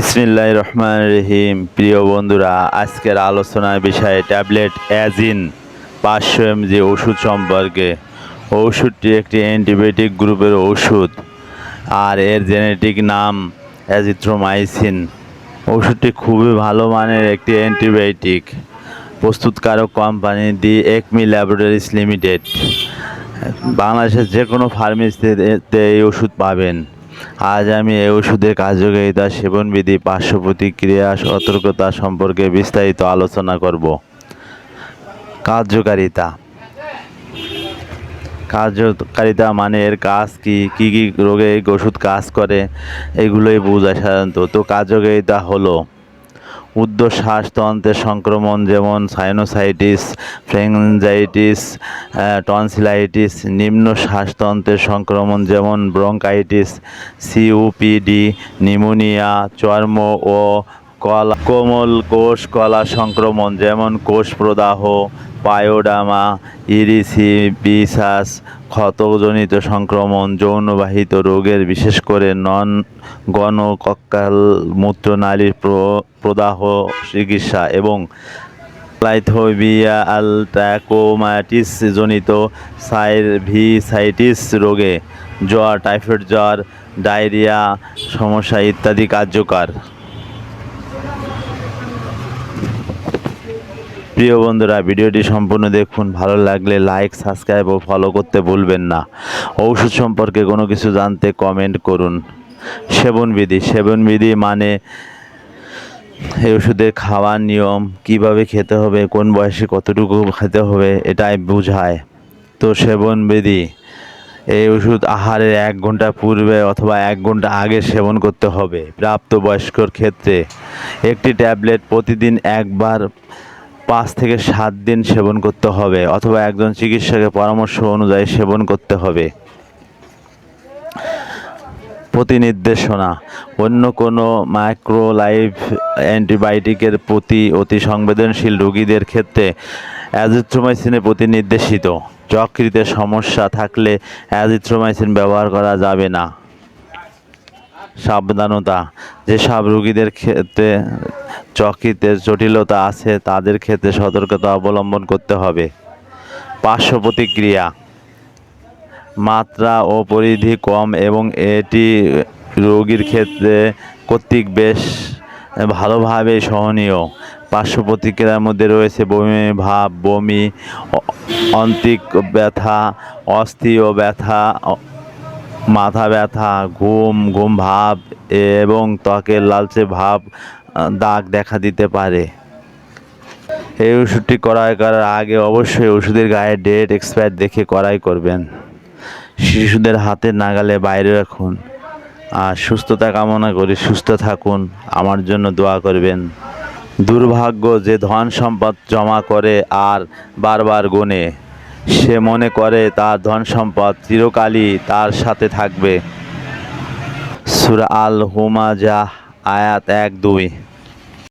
বিসমিল্লাহ রহমান রহিম। প্রিয় বন্ধুরা, আজকের আলোচনার বিষয়ে ট্যাবলেট অ্যাজিন পাঁচশো এমজি ওষুধ সম্পর্কে। ওষুধটি একটি অ্যান্টিবায়োটিক গ্রুপের ওষুধ, আর এর জেনেটিক নাম অ্যাজিথ্রোমাইসিন। ওষুধটি খুবই ভালো মানের একটি অ্যান্টিবায়োটিক, প্রস্তুতকারক company the Acme Laboratories Limited. বাংলাদেশের যে কোনো ফার্মেসিতে এই ওষুধ পাবেন। আজ আমি এই ওষুধের কার্যকারিতা, সেবনবিধি, পার্শ্ব প্রতিক্রিয়া, সতর্কতা সম্পর্কে বিস্তারিত আলোচনা করব। কার্যকারিতা। কার্যকারিতা মানে এর কাজ কি? কি কি রোগে ওষুধ কাজ করে? এগুলোই বোঝায় সাধারণত। তো কার্যকারিতা হলো উদ্ধ শ্বাসতন্ত্রের সংক্রমণ যেমন সাইনোসাইটিস, ফ্রেঞ্জাইটিস টনসিলাইটিস নিম্ন শ্বাসতন্ত্রের সংক্রমণ যেমন ব্রঙ্কাইটিস সিউপিডি নিউমোনিয়া চর্ম ও কলা, কোমল কোষ, কলা সংক্রমণ যেমন কোষ প্রদাহ, পায়োডামা ইরিসিবিসাস ক্ষতজনিত সংক্রমণ, যৌনবাহিত রোগের বিশেষ করে নন গণকক্কাল মূত্রনালীর প্র- প্রদাহ চিকিৎসা এবং লাইথোবিয়া আলট্রাকোমাটিস জনিত সাইরভিসাইটিস রোগে, জ্বর, টাইফয়েড, জ্বর, ডায়রিয়া, সমস্যা ইত্যাদি কার্যকর। প্রিয় বন্ধুরা, ভিডিওটি সম্পূর্ণ দেখুন। ভালো লাগলে লাইক সাবস্ক্রাইব ও ফলো করতে ভুলবেন না। ঔষধ সম্পর্কে কোনো কিছু জানতে কমেন্ট করুন। সেবনবিধি সেবনবিধি মানে এই ওষুধের খাওয়ার নিয়ম, কীভাবে খেতে হবে, কোন বয়সে কতটুকু খেতে হবে, এটাই বোঝায়। তো সেবনবিধি এই ওষুধ আহারের এক ঘণ্টা পূর্বে অথবা এক ঘণ্টা আগে সেবন করতে হবে প্রাপ্তবয়স্কর ক্ষেত্রে। একটি ট্যাবলেট প্রতিদিন একবার পাঁচ থেকে সাত দিন সেবন করতে হবে অথবা একজন চিকিৎসকের পরামর্শ অনুযায়ী সেবন করতে হবে। প্রতি নির্দেশনা অন্য কোনো মাইক্রোলাইভ অ্যান্টিবায়োটিকের প্রতি অতি সংবেদনশীল রোগীদের ক্ষেত্রে অ্যাজিথ্রোমাইসিনের প্রতি নির্দেশিত। যকৃতের সমস্যা থাকলে অ্যাজিথ্রোমাইসিন ব্যবহার করা যাবে না। সাবধানতা। যেসব রোগীদের ক্ষেত্রে যকৃতের জটিলতা আছে, তাদের ক্ষেত্রে সতর্কতা অবলম্বন করতে হবে। পার্শ্ব প্রতিক্রিয়া। মাত্রা ও পরিধি কম এবং এটি রোগীর ক্ষেত্রে কর্তৃক বেশ ভালোভাবে সহনীয়। পার্শ্ব প্রতিক্রিয়ার মধ্যে রয়েছে বমি, ভাব, বমি অন্তিক ব্যথা ব্যথা ও ব্যথা মাথা ব্যথা, ঘুম ঘুম ভাব এবং ত্বকের লালচে ভাব দাগ দেখা দিতে পারে। এই ওষুধটি ক্রয় করার আগে অবশ্যই ওষুধের গায়ে ডেট এক্সপায়ার দেখে ক্রয় করবেন। শিশুদের হাতের নাগালে বাইরে রাখুন। আর সুস্থতা কামনা করি সুস্থ থাকুন। আমার জন্য দোয়া করবেন। দুর্ভাগ্য যে ধন সম্পদ জমা করে আর বারবার গোনে। সে মনে করে তার ধন সম্পদ চিরকালই তার সাথে থাকবে। সুরা আল হুমাজা আয়াত এক দুই।